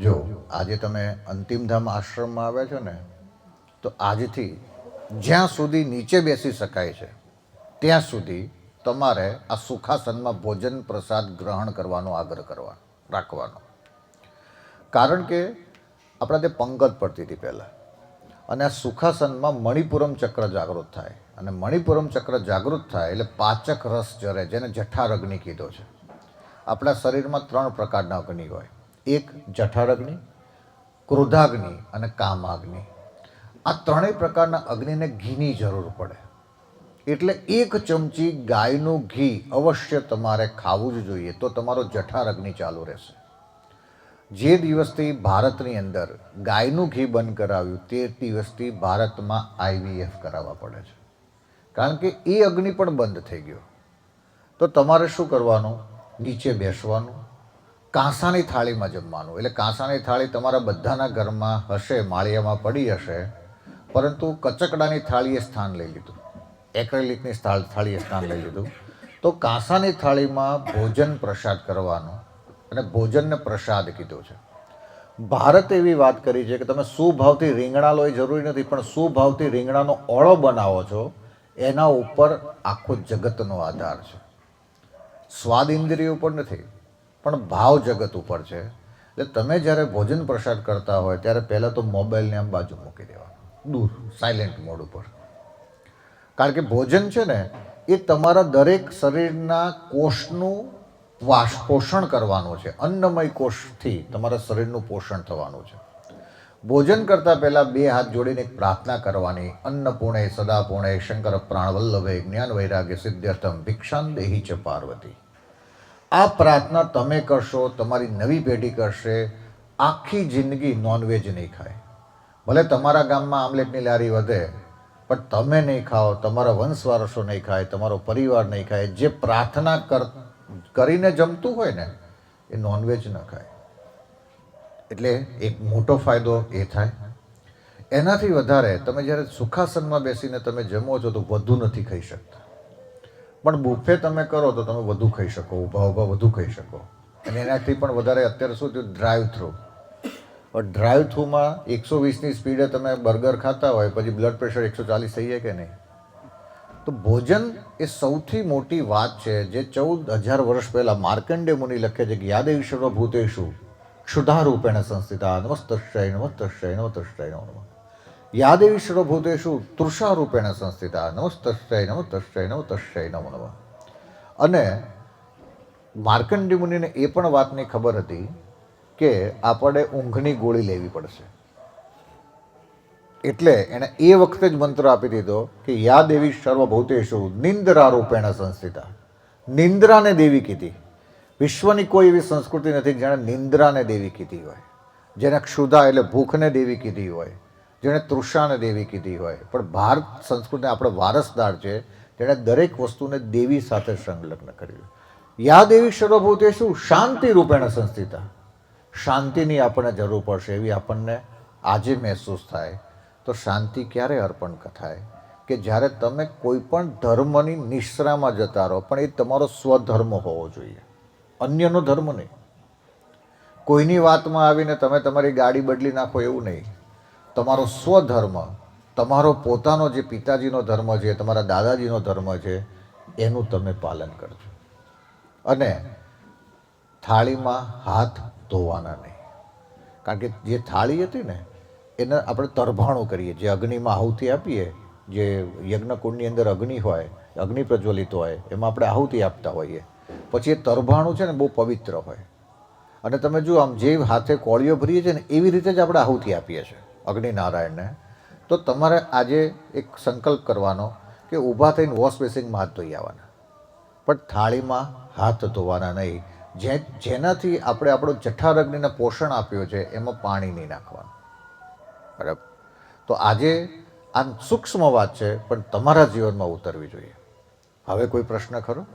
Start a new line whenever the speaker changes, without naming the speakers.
જો આજે તમે અંતિમધામ આશ્રમમાં આવ્યા છો ને, તો આજથી જ્યાં સુધી નીચે બેસી શકાય છે, ત્યાં સુધી તમારે આ સુખાસનમાં ભોજન પ્રસાદ ગ્રહણ કરવાનો આગ્રહ કરવા, રાખવાનો. કારણ કે આપણા તે પંગત પડતી હતી પહેલાં. અને આ સુખાસનમાં મણિપુરમ ચક્ર જાગૃત થાય. અને મણિપુરમ ચક્ર જાગૃત થાય એટલે પાચક રસ જરે, જેને જઠાર અગ્નિ કીધો છે. આપણા શરીરમાં ત્રણ પ્રકારના અગ્નિ હોય. એક જઠરઅગ્નિ ક્રોધાગ્નિ અને કામાગ્નિ. આ ત્રણેય પ્રકારના અગ્નિને ઘીની જરૂર પડે. એટલે એક ચમચી ગાયનું ઘી અવશ્ય તમારે ખાવું જ જોઈએ, તો તમારો જઠારઅગ્નિ ચાલુ રહેશે. જે દિવસથી ભારતની અંદર ગાયનું ઘી બંધ કરાવ્યું, તે દિવસથી ભારતમાં આઈવીએફ કરાવવા પડે છે. કારણ કે એ અગ્નિ પણ બંધ થઈ ગયો. તો તમારે શું કરવાનું? નીચે બેસવાનું કાંસાની થાળીમાં જમવાનું. એટલે કાંસાની થાળી તમારા બધાના ઘરમાં હશે, માળિયામાં પડી હશે, પરંતુ કચકડાની થાળીએ સ્થાન લઈ લીધું. એક્રેલિકની થાળ થાળીએ સ્થાન લઈ લીધું. તો કાંસાની થાળીમાં ભોજન પ્રસાદ કરવાનો અને ભોજનને પ્રસાદ કીધો છે. ભારત એવી વાત કરી છે કે તમે સુભાવથી રીંગણા લો એ જરૂરી નથી, પણ સુભાવથી રીંગણાનો ઓળો બનાવો છો, એના ઉપર આખો જગતનો આધાર છે. સ્વાદ ઇન્દ્રિય ઉપર નથી. પણ ભાવ જગત ઉપર છે. એટલે તમે જ્યારે ભોજન પ્રસાદ કરતા હોય, ત્યારે પહેલાં તો મોબાઈલને આમ બાજુ મૂકી દેવાનો. દૂર સાયલેન્ટ મોડ ઉપર. કારણ કે ભોજન છે ને, એ તમારા દરેક શરીરના કોષનું વાસ, પોષણ કરવાનું છે. અન્નમય કોષથી તમારા શરીરનું પોષણ થવાનું છે. ભોજન કરતાં પહેલાં બે હાથ જોડીને એક પ્રાર્થના કરવાની. અન્નપૂર્ણે સદાપૂર્ણે શંકર પ્રાણવલ્લભે જ્ઞાન વૈરાગ્ય સિદ્ધ્યર્થમ ભિક્ષાન દેહી ચ પાર્વતી. આ પ્રાર્થના તમે કરશો, તમારી નવી પેઢી કરશે, આખી જિંદગી નોનવેજ નહીં ખાય. ભલે તમારા ગામમાં આમલેટની લારી વધે, પણ તમે નહીં ખાઓ, તમારા વંશવારસો નહીં ખાય, તમારો પરિવાર નહીં ખાય, જે પ્રાર્થના કર, કરીને જમતું હોય ને, એ નોનવેજ ન ખાય. એટલે એક મોટો ફાયદો એ થાય. એનાથી વધારે તમે જ્યારે સુખાસનમાં બેસીને તમે જમો છો તો વધુ નથી ખાઈ શકતા. પણ બુફે તમે કરો તો તમે વધુ ખાઈ શકો ઊભા ઊભા વધુ ખાઈ શકો. અને એનાથી પણ વધારે અત્યારે શું થયું? ડ્રાઈવ થ્રુ ડ્રાઈવ થ્રુમાં એકસો વીસની સ્પીડે તમે બર્ગર ખાતા હોય, પછી બ્લડ પ્રેશર એકસો ચાલીસ થઈ જાય કે નહીં? તો ભોજન એ સૌથી મોટી વાત છે, જે ચૌદ હજાર વર્ષ પહેલાં માર્કંડે મુનિ લખે છે કે યાદેવ સર્વભૂતેષુ ક્ષુધારૂપેણ સંસ્થિતા નમસ્તશ્રય નમસ્તશ્રય નમસ્તશ્રય નમો નમઃ યાદેવી સર્વભૂતેષુ તૃષારૂપેણ સંસ્થિતા નમસ્તશ્રય નમસ્તશ્રય નમસ્તશ્રય નમો નમઃ અને માર્કંડી મુનિને એ પણ વાતની ખબર હતી કે આપણે ઊંઘની ગોળી લેવી પડશે. એટલે એણે એ વખતે જ મંત્ર આપી દીધો કે યા દેવી નિંદ્રા નિંદ્રારૂપેણ સંસ્થિતા. નિંદ્રાને દેવી કીધી. વિશ્વની કોઈ એવી સંસ્કૃતિ નથી જેણે નિંદ્રાને દેવી કીધી હોય. જેને ક્ષુધા એટલે ભૂખને દેવી કીધી હોય. જેણે તૃષાને દેવી કીધી હોય. પણ ભારત સંસ્કૃતિ આપણે વારસદાર છે જેણે દરેક વસ્તુને દેવી સાથે સંલગ્ન કર્યું. યા દેવી સર્વભૂતેષુ શાંતિ રૂપેણ સંસ્થિતા. શાંતિની આપણને જરૂર પડશે એવી આપણને આજે મહેસૂસ થાય. તો શાંતિ ક્યારે અર્પણ થાય કે જ્યારે તમે કોઈ પણ ધર્મની નિશ્રામાં જતા રહો, પણ એ તમારો સ્વધર્મ હોવો જોઈએ. અન્યનો ધર્મ નહીં. કોઈની વાતમાં આવીને તમે તમારી ગાડી બદલી નાખો એવું નહીં. તમારો સ્વધર્મ, તમારો પોતાનો જે પિતાજીનો ધર્મ છે, તમારા દાદાજીનો ધર્મ છે, એનું તમે પાલન કરજો. અને થાળીમાં હાથ ધોવાના નહીં. કારણ કે જે થાળી હતી ને, એને આપણે તરભાણું કરીએ. જે અગ્નિમાં આહુતિ આપીએ, જે યજ્ઞકુંડની અંદર અગ્નિ હોય, અગ્નિ પ્રજ્વલિત હોય, એમાં આપણે આહુતિ આપતા હોઈએ. પછી એ તરભાણું છે ને, બહુ પવિત્ર હોય. અને તમે જુઓ, આમ જે હાથે કોળીઓ ભરીએ છીએ ને, એવી રીતે જ આપણે આહુતિ આપીએ છીએ. અગ્નિનારાયણને. તો તમારે આજે એક સંકલ્પ કરવાનો કે ઊભા થઈને વોશ બેસિંગમાં હાથ ધોઈ આવવાના. પણ થાળીમાં હાથ ધોવાના નહીં. જે, જેનાથી આપણે આપણો જઠાર અગ્નિને પોષણ આપ્યું છે, એમાં પાણી નહીં નાખવાનું. બરાબર? તો આજે આ સૂક્ષ્મ વાત છે, પણ તમારા જીવનમાં ઉતરવી જોઈએ. હવે કોઈ પ્રશ્ન ખરો?